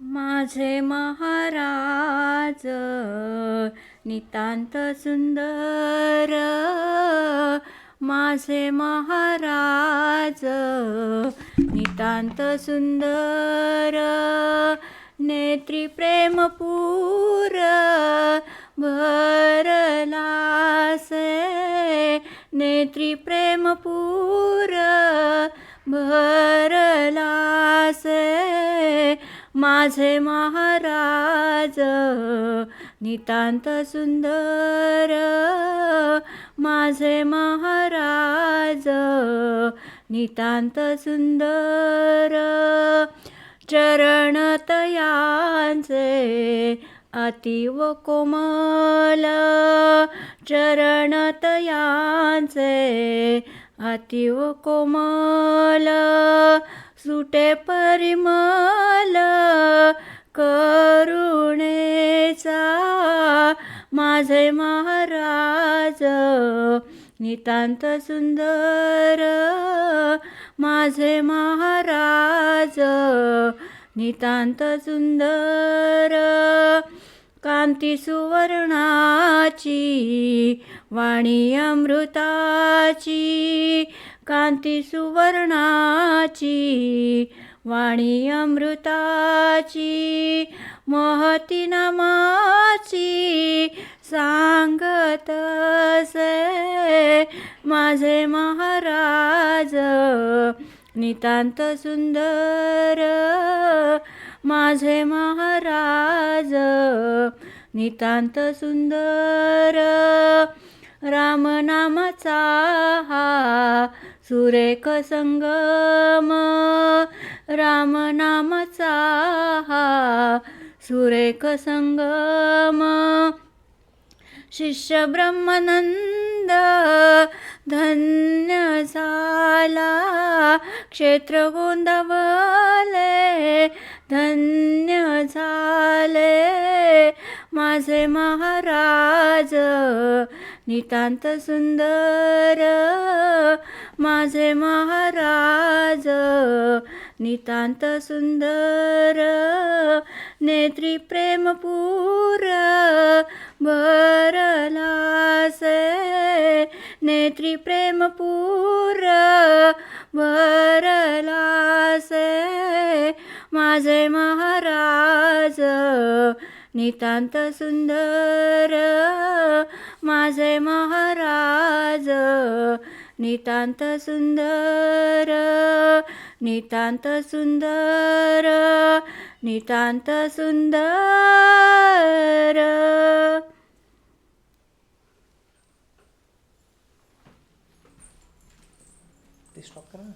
माझे महाराज नितांत सुंदर. माझे महाराज नितांत सुंदर. नेत्री प्रेमपूर भरलासे. नेत्री प्रेमपूर भरलासे माझे महाराज नितांत सुंदर माझे महाराज नितांत सुंदर चरणतयांचे अतिव कोमल चरणतयांचे अतीव कोमल सुटे परिमल करुणेचा माझे महाराज नितांत सुंदर माझे महाराज नितांत सुंदर. कांती सुवर्णाची वाणी अमृताची. कांती सुवर्णाची वाणी अमृताची. महती नामाची सांगत से माझे महाराज नितांत सुंदर माझे महाराज नितांत सुंदर रामनामाचा हा सुरेख संगम रामनामाचा हा सुरेख संगम. शिष्य ब्रह्मानंद धन्य झाला. क्षेत्र गोंदवले धन्य झाले. माझे महाराज नितांत सुंदर. माझे महाराज नितांत सुंदर. नेत्री प्रेमपूर भरलासे नेत्री प्रेमपूर भरलासे माझे महाराज नितांत सुंदर माझे महाराज नितांत सुंदर नितांत सुंदर नितांत सुंदर. пішла крана.